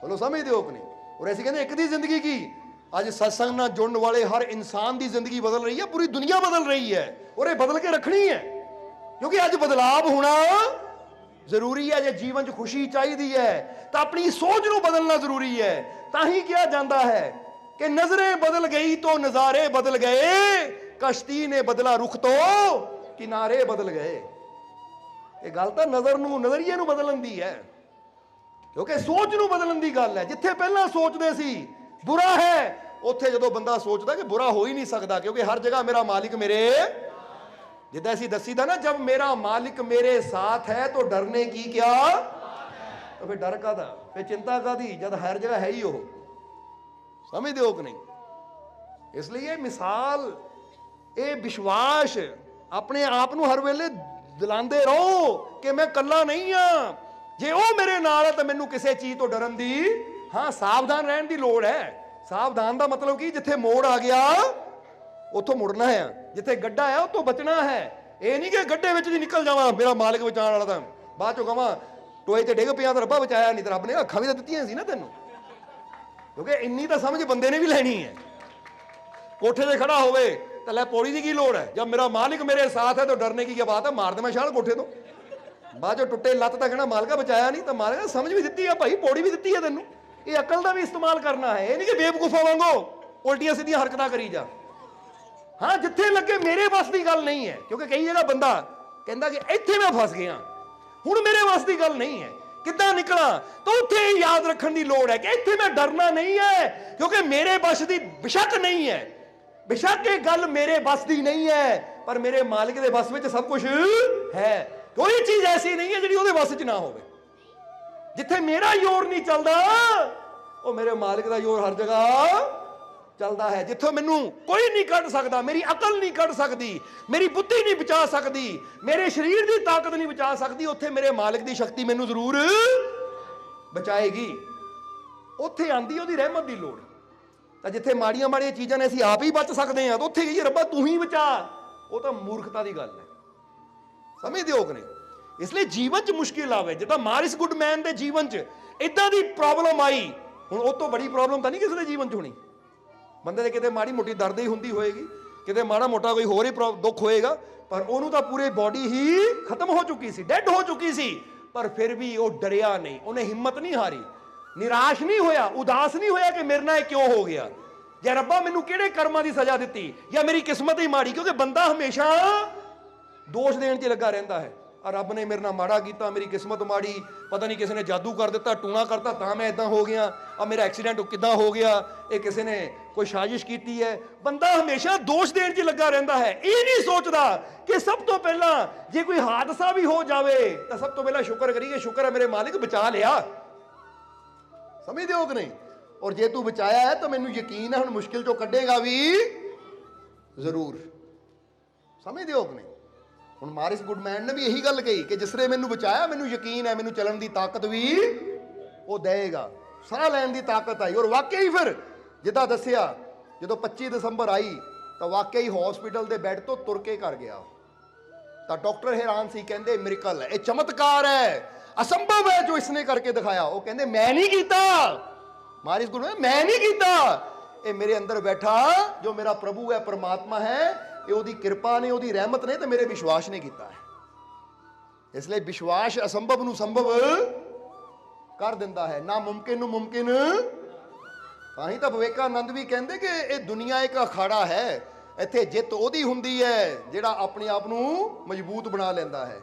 ਬੋਲੋ, ਸਮਝਦੇ ਹੋ ਕਿ ਨਹੀਂ? ਔਰ ਅਸੀਂ ਕਹਿੰਦੇ, ਇੱਕ ਦੀ ਜ਼ਿੰਦਗੀ ਕੀ? ਅੱਜ ਸਤਸੰਗ ਨਾਲ ਜੁੜਨ ਵਾਲੇ ਹਰ ਇਨਸਾਨ ਦੀ ਜ਼ਿੰਦਗੀ ਬਦਲ ਰਹੀ ਹੈ, ਪੂਰੀ ਦੁਨੀਆ ਬਦਲ ਰਹੀ ਹੈ, ਔਰ ਇਹ ਬਦਲ ਕੇ ਰੱਖਣੀ ਹੈ। ਕਿਉਂਕਿ ਅੱਜ ਬਦਲਾਵ ਹੋਣਾ ਜ਼ਰੂਰੀ ਹੈ, ਜੇ ਜੀਵਨ 'ਚ ਖੁਸ਼ੀ ਚਾਹੀਦੀ ਹੈ, ਤਾਂ ਆਪਣੀ ਸੋਚ ਨੂੰ ਬਦਲਣਾ ਜ਼ਰੂਰੀ ਹੈ। ਤਾਂ ਹੀ ਕਿਹਾ ਜਾਂਦਾ ਹੈ ਕਿ ਨਜ਼ਰੇ ਬਦਲ ਗਈ ਤੋਂ ਨਜ਼ਾਰੇ ਬਦਲ ਗਏ, ਕਸ਼ਤੀ ਨੇ ਬਦਲਾ ਰੁਖ ਤੋਂ ਕਿਨਾਰੇ ਬਦਲ ਗਏ। ਇਹ ਗੱਲ ਤਾਂ ਨਜ਼ਰ ਨੂੰ, ਨਜ਼ਰੀਏ ਨੂੰ ਬਦਲਣ ਦੀ ਹੈ। ਕਿਉਂਕਿ ਸੋਚ ਨੂੰ ਬਦਲਣ ਦੀ ਗੱਲ ਹੈ। ਜਿੱਥੇ ਪਹਿਲਾਂ ਸੋਚਦੇ ਸੀ, ਬੁਰਾ ਹੈ, ਉੱਥੇ ਜਦੋਂ ਬੰਦਾ ਸੋਚਦਾ ਕਿ ਬੁਰਾ ਹੋ ਹੀ ਨਹੀਂ ਸਕਦਾ, ਕਿਉਂਕਿ ਹਰ ਜਗ੍ਹਾ ਮੇਰਾ ਮਾਲਿਕ ਮੇਰੇ ਜਿੱਦਾਂ ਅਸੀਂ ਦੱਸੀਦਾ ਨਾ ਜਬ ਮੇਰਾ ਮਾਲਿਕ ਮੇਰੇ ਸਾਥ ਹੈ, ਤਾਂ ਡਰਨੇ ਕੀ ਕਿਆ? ਤਾਂ ਫਿਰ ਡਰ ਕਾਦਾ ਫਿਰ ਚਿੰਤਾ ਕਾਦੀ ਜਦ ਹਰ ਜਗ੍ਹਾ ਹੈ ਹੀ ਉਹ। ਸਮਝਦੇ ਹੋ ਕਿ ਨਹੀਂ? ਇਸ ਲਈ ਇਹ ਮਿਸਾਲ, ਇਹ ਵਿਸ਼ਵਾਸ ਆਪਣੇ ਆਪ ਨੂੰ ਹਰ ਵੇਲੇ ਦਿਲਾਉਂਦੇ ਰਹੋ ਕਿ ਮੈਂ ਇਕੱਲਾ ਨਹੀਂ ਆ। ਜੇ ਉਹ ਮੇਰੇ ਨਾਲ ਹੈ ਤਾਂ ਮੈਨੂੰ ਕਿਸੇ ਚੀਜ਼ ਤੋਂ ਡਰਨ ਦੀ, ਹਾਂ, ਸਾਵਧਾਨ ਰਹਿਣ ਦੀ ਲੋੜ ਹੈ। ਸਾਵਧਾਨ ਦਾ ਮਤਲਬ ਕੀ? ਜਿੱਥੇ ਮੋੜ ਆ ਗਿਆ, ਉੱਥੋਂ ਮੁੜਨਾ ਹੈ। ਜਿੱਥੇ ਗੱਡਾ ਹੈ, ਉੱਥੋਂ ਬਚਣਾ ਹੈ। ਇਹ ਨਹੀਂ ਕਿ ਗੱਡੇ ਵਿੱਚ ਦੀ ਨਿਕਲ ਜਾਵਾਂ, ਮੇਰਾ ਮਾਲਕ ਬਚਾਉਣ ਵਾਲਾ ਤਾਂ। ਬਾਅਦ ਚੋਂ ਕਹਾਂ, ਟੋਏ ਤੇ ਡਿੱਗ ਪਿਆ ਤਾਂ ਰੱਬਾ ਬਚਾਇਆ ਨਹੀਂ ਤੇ ਰੱਬ ਨੇ ਅੱਖਾਂ ਵੀ ਤਾਂ ਦਿੱਤੀਆਂ ਸੀ ਨਾ ਤੈਨੂੰ। ਕਿਉਂਕਿ ਇੰਨੀ ਤਾਂ ਸਮਝ ਬੰਦੇ ਨੇ ਵੀ ਲੈਣੀ ਹੈ। ਕੋਠੇ ਤੇ ਖੜਾ ਹੋਵੇ ਤਾਂ ਲੈ ਪੌੜੀ ਦੀ ਕੀ ਲੋੜ ਹੈ? ਜਦ ਮੇਰਾ ਮਾਲਿਕ ਮੇਰੇ ਸਾਥ ਹੈ ਤਾਂ ਡਰਨੇ ਕੀ ਕੀ ਬਾਤ ਹੈ? ਮਾਰ ਦੇ ਮੈਂ ਛਾਲ ਕੋਠੇ ਤੋਂ। ਬਾਅਦ ਚੋਂ ਟੁੱਟੇ ਲੱਤ ਤਾਂ ਕਹਿਣਾ ਮਾਲਕਾ ਬਚਾਇਆ ਨਹੀਂ ਤਾਂ ਮਾਲਕਾ ਸਮਝ ਵੀ ਦਿੱਤੀ ਆ ਭਾਈ, ਪੌੜੀ ਵੀ ਦਿੱਤੀ ਹੈ ਤੈਨੂੰ। ਇਹ ਅਕਲ ਦਾ ਵੀ ਇਸਤੇਮਾਲ ਕਰਨਾ ਹੈ। ਇਹ ਨਹੀਂ ਕਿ ਬੇਵਕੂਫਾ ਵਾਂਗੋ ਉਲਟੀਆਂ ਸਿੱਧੀਆਂ ਹਰਕਤਾਂ ਕਰੀ ਜਾ। ਹਾਂ, ਜਿੱਥੇ ਲੱਗੇ ਮੇਰੇ ਵੱਸ ਦੀ ਗੱਲ ਨਹੀਂ ਹੈ। ਕਿਉਂਕਿ ਕਈ ਜਗ੍ਹਾ ਬੰਦਾ ਕਹਿੰਦਾ ਕਿ ਇੱਥੇ ਮੈਂ ਫਸ ਗਿਆ। ਹੁਣ ਮੇਰੇ ਵੱਸ ਦੀ ਗੱਲ ਨਹੀਂ ਹੈ। ਕਿੱਦਾਂ ਨਿਕਲਾਂ? ਤਾਂ ਉੱਥੇ ਇਹ ਯਾਦ ਰੱਖਣ ਦੀ ਲੋੜ ਹੈ ਕਿ ਇੱਥੇ ਮੈਂ ਡਰਨਾ ਨਹੀਂ ਹੈ। ਕਿਉਂਕਿ ਮੇਰੇ ਵੱਸ ਦੀ ਬਿਸ਼ੱਕ ਨਹੀਂ ਹੈ। ਬਿਸ਼ੱਕ ਇਹ ਗੱਲ ਮੇਰੇ ਵੱਸ ਦੀ ਨਹੀਂ ਹੈ, ਪਰ ਮੇਰੇ ਮਾਲਿਕ ਦੇ ਵੱਸ ਵਿੱਚ ਸਭ ਕੁਝ ਹੈ। ਕੋਈ ਚੀਜ਼ ਐਸੀ ਨਹੀਂ ਹੈ ਜਿਹੜੀ ਉਹਦੇ ਵੱਸ 'ਚ ਨਾ ਹੋਵੇ। ਜਿੱਥੇ ਮੇਰਾ ਜ਼ੋਰ ਨਹੀਂ ਚੱਲਦਾ, ਉਹ ਮੇਰੇ ਮਾਲਕ ਦਾ ਜ਼ੋਰ ਹਰ ਜਗ੍ਹਾ ਚੱਲਦਾ ਹੈ। ਜਿੱਥੋਂ ਮੈਨੂੰ ਕੋਈ ਨਹੀਂ ਕੱਢ ਸਕਦਾ, ਮੇਰੀ ਅਕਲ ਨਹੀਂ ਕੱਢ ਸਕਦੀ, ਮੇਰੀ ਬੁੱਧੀ ਨਹੀਂ ਬਚਾ ਸਕਦੀ, ਮੇਰੇ ਸਰੀਰ ਦੀ ਤਾਕਤ ਨਹੀਂ ਬਚਾ ਸਕਦੀ, ਉੱਥੇ ਮੇਰੇ ਮਾਲਕ ਦੀ ਸ਼ਕਤੀ ਮੈਨੂੰ ਜ਼ਰੂਰ ਬਚਾਏਗੀ। ਉੱਥੇ ਆਂਦੀ ਉਹਦੀ ਰਹਿਮਤ ਦੀ ਲੋੜ। ਤਾਂ ਜਿੱਥੇ ਮਾੜੀਆਂ ਮਾੜੀਆਂ ਚੀਜ਼ਾਂ ਨੇ, ਅਸੀਂ ਆਪ ਹੀ ਬਚ ਸਕਦੇ ਹਾਂ। ਤਾਂ ਉੱਥੇ ਕਹੀਏ, ਰੱਬਾ, ਤੂੰ ਹੀ ਬਚਾ। ਉਹ ਤਾਂ ਮੂਰਖਤਾ ਦੀ ਗੱਲ ਹੈ। ਸਮਝਦੇ ਹੋ ਕਿ ਨਹੀਂ? ਇਸ ਲਈ ਜੀਵਨ 'ਚ ਮੁਸ਼ਕਿਲ ਆਵੇ। ਜਿੱਦਾਂ ਮਾਰਿਸ ਗੁੱਡਮੈਨ ਦੇ ਜੀਵਨ 'ਚ ਇਦਾਂ ਦੀ ਪ੍ਰੋਬਲਮ ਆਈ। ਹੁਣ ਉਹ ਤੋਂ ਬੜੀ ਪ੍ਰੋਬਲਮ ਤਾਂ ਨਹੀਂ ਕਿਸੇ ਦੇ ਜੀਵਨ 'ਚ ਹੋਣੀ। ਬੰਦੇ ਦੇ ਕਿਤੇ ਮਾੜੀ ਮੋਟੀ ਦਰਦ ਹੀ ਹੁੰਦੀ ਹੋਏਗੀ। ਕਿਤੇ ਮਾੜਾ ਮੋਟਾ ਕੋਈ ਹੋਰ ਹੀ ਪ੍ਰੋ- ਦੁੱਖ ਹੋਏਗਾ। ਪਰ ਉਹਨੂੰ ਤਾਂ ਪੂਰੇ ਬਾਡੀ ਹੀ ਖਤਮ ਹੋ ਚੁੱਕੀ ਸੀ ਡੈੱਡ ਹੋ ਚੁੱਕੀ ਸੀ। ਪਰ ਫਿਰ ਵੀ ਉਹ ਡਰਿਆ ਨਹੀਂ। ਉਹਨੇ ਹਿੰਮਤ ਨਹੀਂ ਹਾਰੀ। ਨਿਰਾਸ਼ ਨਹੀਂ ਹੋਇਆ, ਉਦਾਸ ਨਹੀਂ ਹੋਇਆ ਕਿ ਮੇਰੇ ਨਾਲ ਇਹ ਕਿਉਂ ਹੋ ਗਿਆ? ਜਾਂ ਰੱਬਾ, ਮੈਨੂੰ ਕਿਹੜੇ ਕਰਮਾਂ ਦੀ ਸਜ਼ਾ ਦਿੱਤੀ? ਜਾਂ ਮੇਰੀ ਕਿਸਮਤ ਹੀ ਮਾੜੀ, ਕਿਉਂਕਿ ਬੰਦਾ ਹਮੇਸ਼ਾ ਦੋਸ਼ ਦੇਣ 'ਚ ਲੱਗਾ ਰਹਿੰਦਾ ਹੈ। ਆ ਰੱਬ ਨੇ ਮੇਰੇ ਨਾਲ ਮਾੜਾ ਕੀਤਾ, ਮੇਰੀ ਕਿਸਮਤ ਮਾੜੀ, ਪਤਾ ਨਹੀਂ ਕਿਸੇ ਨੇ ਜਾਦੂ ਕਰ ਦਿੱਤਾ, ਟੂਣਾ ਕਰਤਾ, ਤਾਂ ਮੈਂ ਇਦਾਂ ਹੋ ਗਿਆ। ਆ ਮੇਰਾ ਐਕਸੀਡੈਂਟ ਕਿੱਦਾਂ ਹੋ ਗਿਆ? ਇਹ ਕਿਸੇ ਨੇ ਕੋਈ ਸਾਜ਼ਿਸ਼ ਕੀਤੀ ਹੈ? ਬੰਦਾ ਹਮੇਸ਼ਾ ਦੋਸ਼ ਦੇਣ 'ਚ ਲੱਗਾ ਰਹਿੰਦਾ ਹੈ। ਇਹ ਨਹੀਂ ਸੋਚਦਾ ਕਿ ਸਭ ਤੋਂ ਪਹਿਲਾਂ ਜੇ ਕੋਈ ਹਾਦਸਾ ਵੀ ਹੋ ਜਾਵੇ, ਤਾਂ ਸਭ ਤੋਂ ਪਹਿਲਾਂ ਸ਼ੁਕਰ ਕਰੀਏ, ਸ਼ੁਕਰ ਹੈ ਮੇਰੇ ਮਾਲਿਕ ਬਚਾ ਲਿਆ। ਸਮਝਦੇ ਹੋ ਕਿ ਨਹੀਂ? ਔਰ ਜੇ ਤੂੰ ਬਚਾਇਆ ਹੈ, ਤਾਂ ਮੈਨੂੰ ਯਕੀਨ ਹੈ, ਹੁਣ ਮੁਸ਼ਕਿਲ ਚੋਂ ਕੱਢੇਗਾ ਵੀ ਜ਼ਰੂਰ। ਸਮਝਦੇ ਹੋ ਕਿ ਨਹੀਂ? ਹੁਣ ਮਾਰਿਸ ਗੁੱਡਮੈਨ ਨੇ ਵੀ ਇਹੀ ਗੱਲ ਕਹੀ ਕਿ ਜਿਸ ਮੈਨੂੰ ਬਚਾਇਆ, ਮੈਨੂੰ ਯਕੀਨ ਹੈ, ਮੈਨੂੰ ਚੱਲਣ ਦੀ ਤਾਕਤ ਵੀ ਉਹ ਦੇਗਾ ਸਾਹ ਲੈਣ ਦੀ ਤਾਕਤ ਆਈ। ਔਰ ਵਾਕਿਆ ਹੀ ਫਿਰ ਜਿੱਦਾਂ ਦੱਸਿਆ, ਜਦੋਂ 25 ਦਸੰਬਰ ਆਈ, ਤਾਂ ਵਾਕਿਆ ਹੀ ਹਸਪੀਟਲ ਦੇ ਬੈੱਡ ਤੋਂ ਤੁਰ ਕੇ ਕਰ ਗਿਆ ਤਾਂ ਡਾਕਟਰ ਹੈਰਾਨ ਸੀ, ਕਹਿੰਦੇ ਮਿਰਕਲ ਹੈ। ਇਹ ਚਮਤਕਾਰ ਹੈ। ਅਸੰਭਵ ਹੈ ਜੋ ਇਸਨੇ ਕਰਕੇ ਦਿਖਾਇਆ। ਉਹ ਕਹਿੰਦੇ, ਮੈਂ ਨਹੀਂ ਕੀਤਾ। ਮਾਰਿਸ ਗੁਰੂ ਮੈਂ ਨਹੀਂ ਕੀਤਾ। ਇਹ ਮੇਰੇ ਅੰਦਰ ਬੈਠਾ, ਜੋ ਮੇਰਾ ਪ੍ਰਭੂ ਹੈ, ਪਰਮਾਤਮਾ ਹੈ, ਇਹ ਉਹਦੀ ਕਿਰਪਾ ਨੇ, ਉਹਦੀ ਰਹਿਮਤ ਨੇ ਤੇ ਮੇਰੇ ਵਿਸ਼ਵਾਸ ਨੇ ਕੀਤਾ ਹੈ। ਇਸ ਲਈ ਵਿਸ਼ਵਾਸ ਅਸੰਭਵ ਨੂੰ ਸੰਭਵ ਕਰ ਦਿੰਦਾ ਹੈ। ਨਾ ਮੁਮਕਿਨ ਨੂੰ ਮੁਮਕਿਨ। ਤਾਂ ਹੀ ਤਾਂ ਵਿਵੇਕਾਨੰਦ ਵੀ ਕਹਿੰਦੇ ਕਿ ਇਹ ਦੁਨੀਆ ਇੱਕ ਅਖਾੜਾ ਹੈ। ਇੱਥੇ ਜਿੱਤ ਉਹਦੀ ਹੁੰਦੀ ਹੈ, ਜਿਹੜਾ ਆਪਣੇ ਆਪ ਨੂੰ ਮਜ਼ਬੂਤ ਬਣਾ ਲੈਂਦਾ ਹੈ।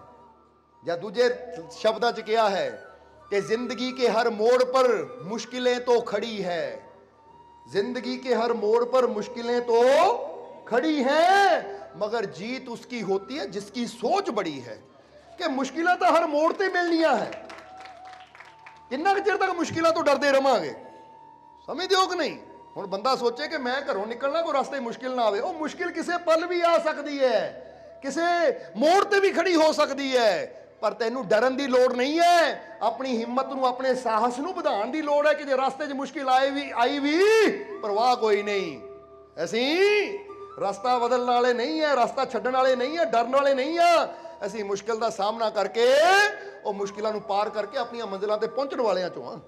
ਜਾਂ ਦੂਜੇ ਸ਼ਬਦਾਂ 'ਚ ਕਿਹਾ ਹੈ ਕਿ ਜ਼ਿੰਦਗੀ ਕੇ ਹਰ ਮੋੜ ਪਰ ਮੁਸ਼ਕਿਲਾਂ ਤੋਂ ਖੜੀ ਹੈ। जिंदगी के हर मोड़ पर मुश्किलें तो खड़ी हैं मगर जीत उसकी होती है जिसकी सोच बड़ी है कि ਮੁਸ਼ਕਿਲਾਂ ਤਾਂ ਹਰ ਮੋੜ ਤੇ ਮਿਲਣੀਆਂ ਹੈ। ਕਿੰਨਾ ਚਿਰ ਤੱਕ ਮੁਸ਼ਕਿਲਾਂ ਤੋਂ ਡਰਦੇ ਰਵਾਂਗੇ? ਸਮਝਦੇ ਹੋ ਕਿ ਨਹੀਂ? ਹੁਣ ਬੰਦਾ ਸੋਚੇ ਕਿ ਮੈਂ ਘਰੋਂ ਨਿਕਲਣਾ, ਕੋਈ ਰਸਤੇ ਮੁਸ਼ਕਿਲ ਨਾ ਆਵੇ। ਉਹ ਮੁਸ਼ਕਿਲ ਕਿਸੇ ਪਲ ਵੀ ਆ ਸਕਦੀ ਹੈ। ਕਿਸੇ ਮੋੜ ਤੇ ਵੀ ਖੜੀ ਹੋ ਸਕਦੀ ਹੈ। ਪਰ ਤੈਨੂੰ ਡਰਨ ਦੀ ਲੋੜ ਨਹੀਂ ਹੈ। ਆਪਣੀ ਹਿੰਮਤ ਨੂੰ, ਆਪਣੇ ਸਾਹਸ ਨੂੰ ਵਧਾਉਣ ਦੀ ਲੋੜ ਹੈ। ਕਿ ਜੇ ਰਸਤੇ 'ਚ ਮੁਸ਼ਕਿਲ ਆਏ ਵੀ, ਆਈ ਵੀ ਪਰਵਾਹ ਕੋਈ ਨਹੀਂ। ਅਸੀਂ ਰਸਤਾ ਬਦਲਣ ਵਾਲੇ ਨਹੀਂ ਹੈ, ਰਸਤਾ ਛੱਡਣ ਵਾਲੇ ਨਹੀਂ ਹੈ, ਡਰਨ ਵਾਲੇ ਨਹੀਂ ਆ। ਅਸੀਂ ਮੁਸ਼ਕਿਲ ਦਾ ਸਾਹਮਣਾ ਕਰਕੇ, ਉਹ ਮੁਸ਼ਕਿਲਾਂ ਨੂੰ ਪਾਰ ਕਰਕੇ ਆਪਣੀਆਂ ਮੰਜ਼ਿਲਾਂ ਤੇ ਪਹੁੰਚਣ ਵਾਲਿਆਂ ਚੋਂ ਆ।